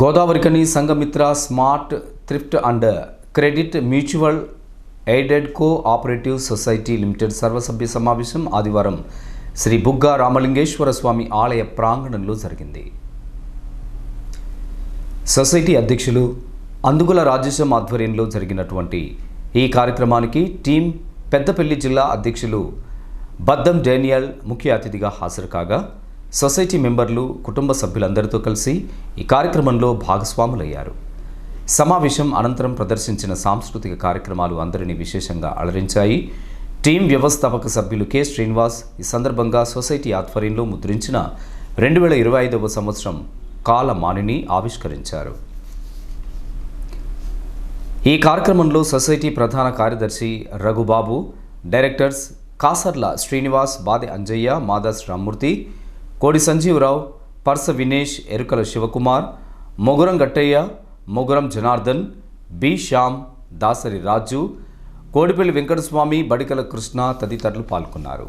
Godavarikhani Sanghamitra smart thrift and credit mutual aided cooperative society limited సర్వసభ్య సమావేశం ఆదివారం శ్రీ బుగ్గా రామలింగేశ్వర స్వామి ఆలయ ప్రాంగణంలో జరిగింది. సొసైటీ అధ్యక్షులు అందుగుల రాజేశం ఆధ్వర్యంలో జరిగినటువంటి ఈ కార్యక్రమానికి టీం పెద్దపల్లి జిల్లా అధ్యక్షులు బద్దం డేనియల్ ముఖ్య అతిథిగా హాజరు కాగా సొసైటీ మెంబర్లు కుటుంబ సభ్యులందరితో కలిసి ఈ కార్యక్రమంలో భాగస్వాములయ్యారు. సమావేశం అనంతరం ప్రదర్శించిన సాంస్కృతిక కార్యక్రమాలు అందరినీ విశేషంగా అలరించాయి. టీం వ్యవస్థాపక సభ్యులు కె. శ్రీనివాస్ ఈ సందర్భంగా సొసైటీ ఆధ్వర్యంలో ముద్రించిన రెండు వేల ఇరవై ఐదవ సంవత్సరం కాలమానిని ఆవిష్కరించారు. ఈ కార్యక్రమంలో సొసైటీ ప్రధాన కార్యదర్శి రఘుబాబు డైరెక్టర్స్ కాసర్ల శ్రీనివాస్ బాదె అంజయ్య మాదాస్ రామ్మూర్తి కోడి సంజీవరావు పర్స వినేష్ ఎరుకల శివకుమార్ మొగురం గట్టయ్య మొగురం జనార్దన్ బి శ్యామ్ దాసరి రాజు కోడిపల్లి వెంకటస్వామి బడికల కృష్ణ తదితరులు పాల్గొన్నారు.